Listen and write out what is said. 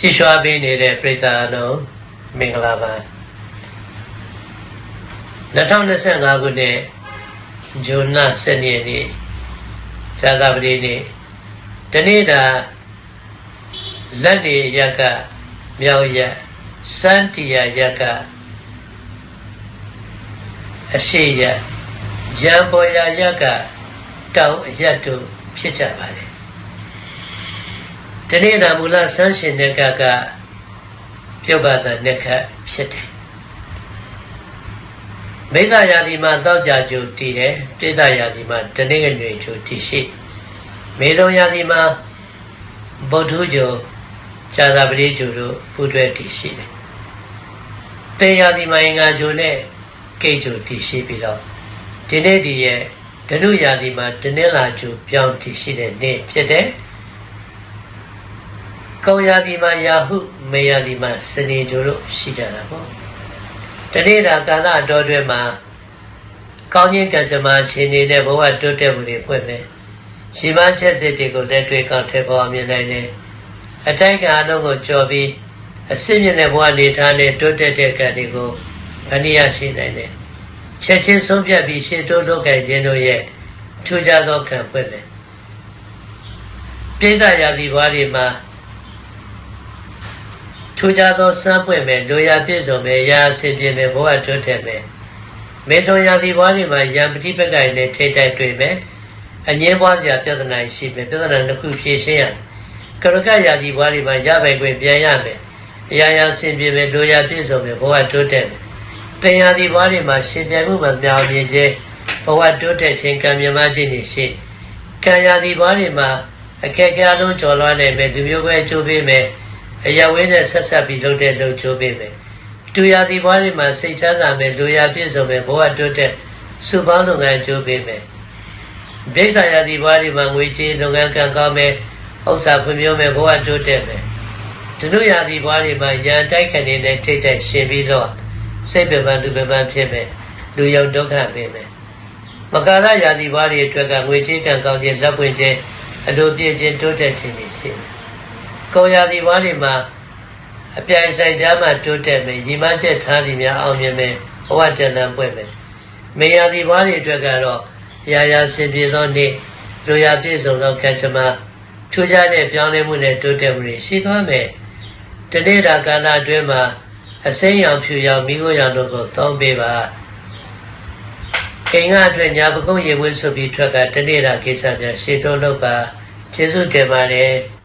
ကြည်ရွှာပေးနေတဲ့ပရိသတ်အလုံးမင်္ဂလာပါ2025ခုနှစ်ဇွန်လ7ရက်နေ့ဇာတာပတိနေ့တနေ့တာလက်တွေရက်ကမြောက်ရက်စန်းတီယာရက်ကအရှိရက်ရံပေါ်ရရက် ကတောင်အရက်တို့ဖြစ်ကြပါတယ် ဒီနေ့တာမူလဆန်းရှင်တဲ့ကကပြုတ်ပါတဲ့နှစ်ခတ်ဖြစ်တယ်မိစ္ဆာယာတိမှာသောကြကြိုတည်တယ်ပိဿယာတိမှာတနေ့ငွေကြိုတည်ရှိမေလုံးယာတိမှာဗုဒ္ဓကြိုဇာတာပတိကြိုတို့ပူတွဲတည်ရှိတယ်တေယာတိမှာအင်္ဂါကြိုနဲ့ကိတ်ကြိုတည်ရှိပြီးတော့ဒီနေ့ဒီရဲ့ဓနုယာတိမှာတနင်္လာကြိုပြောင်းတည်ရှိတဲ့နေ့ဖြစ်တယ် ကောင်းရာသီမှာယာဟုမေယာသီမှာစနေကြိုတို့ရှိကြတာပေါ့တနေ့တာကာလတော်တွင်မှာကောင်းခြင်းကံကြမ္မာခြေနေတဲ့ဘဝတိုးတက်မှုတွေဖွင့်မယ်ရှင်မချက်စစ်တွေကိုလက်တွေ့ကောက်ထည့်ပေါ်မြင်နိုင်တယ်အတိုက်ကအားလုံးကိုကြော်ပြီးအစစ်မြင့်တဲ့ဘဝနေထားနဲ့တိုးတက်တဲ့ကံတွေကိုဗဏိယရှိနိုင်တယ်ချက်ချင်းဆုံးဖြတ်ပြီးရှေ့တိုးလုပ်ကြခြင်းတို့ရဲ့ထူးခြားသောကံပွင့်တယ်ပြိဿရာသီဘဝတွေမှာ ထူးခြားသောစမ်းပွင့်မယ်လူရပြည့်စုံမယ်ရာအစဉ်ပြေမယ်ဘဝတွတ်ထက်မယ်မေတ္တရာသီဘဝတွေမှာယံပฏิပက္ခတွေနဲ့ထိတိုက်တွေ့မယ်အငြင်းပွားစရာပြဿနာရှိမယ်ပြဿနာတစ်ခုဖြေရှင်းရမယ်ကရကရာသီဘဝတွေမှာရပိုင်ခွင့်ပြန်ရမယ်အရာရာအစဉ်ပြေမယ်လူရပြည့်စုံမယ်ဘဝတွတ်ထက်မယ်တင်ရာသီဘဝတွေမှာရှင်ပြန်မှုမှာပြောင်းမြင်ခြင်းဘဝတွတ်ထက်ခြင်းကံမြမခြင်းတွေရှိကံရာသီဘဝတွေမှာအခက်အခဲအလုံးကျော်လွှားနိုင်မယ်လူမျိုးပဲအကျိုးပေးမယ် အရာဝင်းနဲ့ဆက်ဆက်ပြီးလုပ်တဲ့လုပ်ချိုးပေးမယ်တူရာသီဘွားတွေမှာစိတ်ချမ်းသာမယ်လူရာပြည့်စုံမယ်ဘဝတွတ်တဲ့စုပေါင်းလုပ်ငန်းချိုးပေးမယ်ဘိက္ခာရာသီဘွားတွေမှာငွေကြေးလုပ်ငန်းကံကောင်းမယ်ဥစ္စာဖွံ့ဖြိုးမယ်ဘဝတွတ်တဲ့မယ်ဒနုရာသီဘွားတွေမှာရန်တိုက်ခံနေတဲ့ထိတ်တိုက်ရှင်ပြီးတော့စိတ်ပင်ပန်းလူပင်ပန်းဖြစ်မယ်လူရောက်ဒုက္ခပေးမယ်မကာရရာသီဘွားတွေအတွက်ကငွေကြေးကံကောင်းခြင်းလက်ပွင့်ခြင်းအလိုပြည့်ခြင်းတိုးတက်ခြင်းတွေရှိတယ် ကောရာသီဘွားတွေမှာအပြိုင်ဆိုင်ကြားမှာတိုးတက်မယ်ရီမချက်ထားသည်များအောင်မြင်မယ်ဘဝတဏ္ဍပွင့်မယ်မေယာသီဘွားတွေအတွက်ကတော့ရာရာစင်ပြေသောနေ့လူရာပြည့်စုံသောကံကြမ္မာထူးခြားတဲ့ပြောင်းလဲမှုနဲ့တိုးတက်မှုတွေရှိသွားမယ်ဒီနေ့တာကာလအတွင်းမှာအစိမ်းရောင်ဖြူရောင်မိခိုးရောင်တို့ကိုသုံးပေးပါကိန်းကအတွက်ညာပကုတ်ရေဝင်းဆိုပြီးထွက်ကတနေ့တာကိစ္စများရှေ့တိုးလုပ်ပါကျေးဇူးတင်ပါတယ်